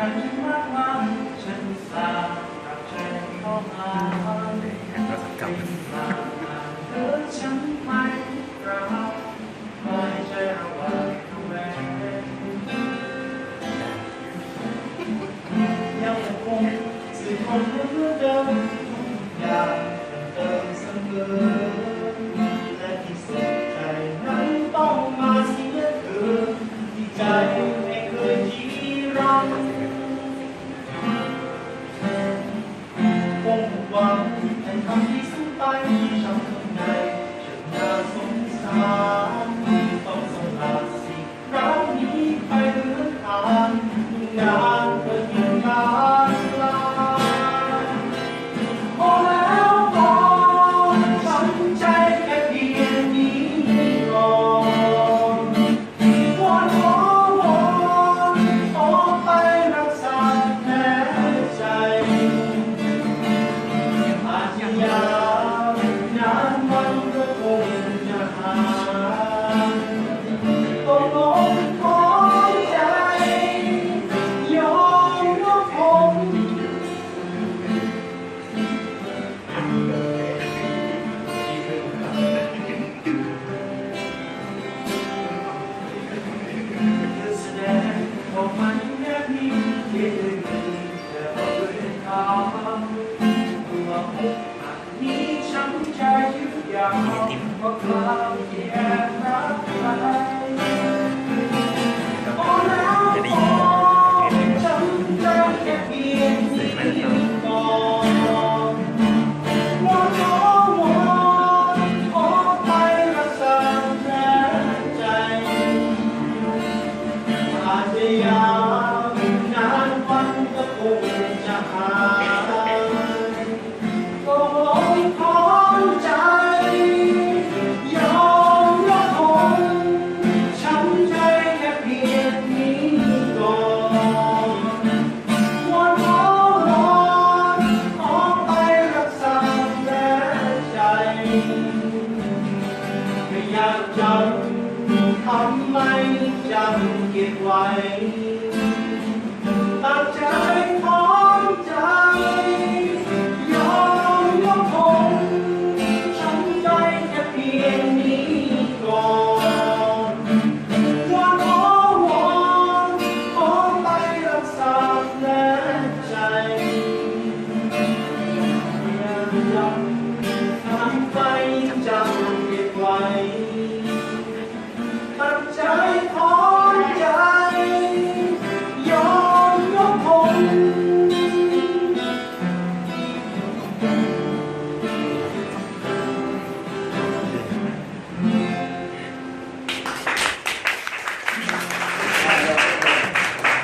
ให้ป็นสาวรรม Bye. 음. ำไมจำเก็บไว้ตัดใจท้องใจยอมยกผมช้ำใจแค่เพียงนี้ก่อนความอ้อวอนขอไปรักษาแน่ใจยังจม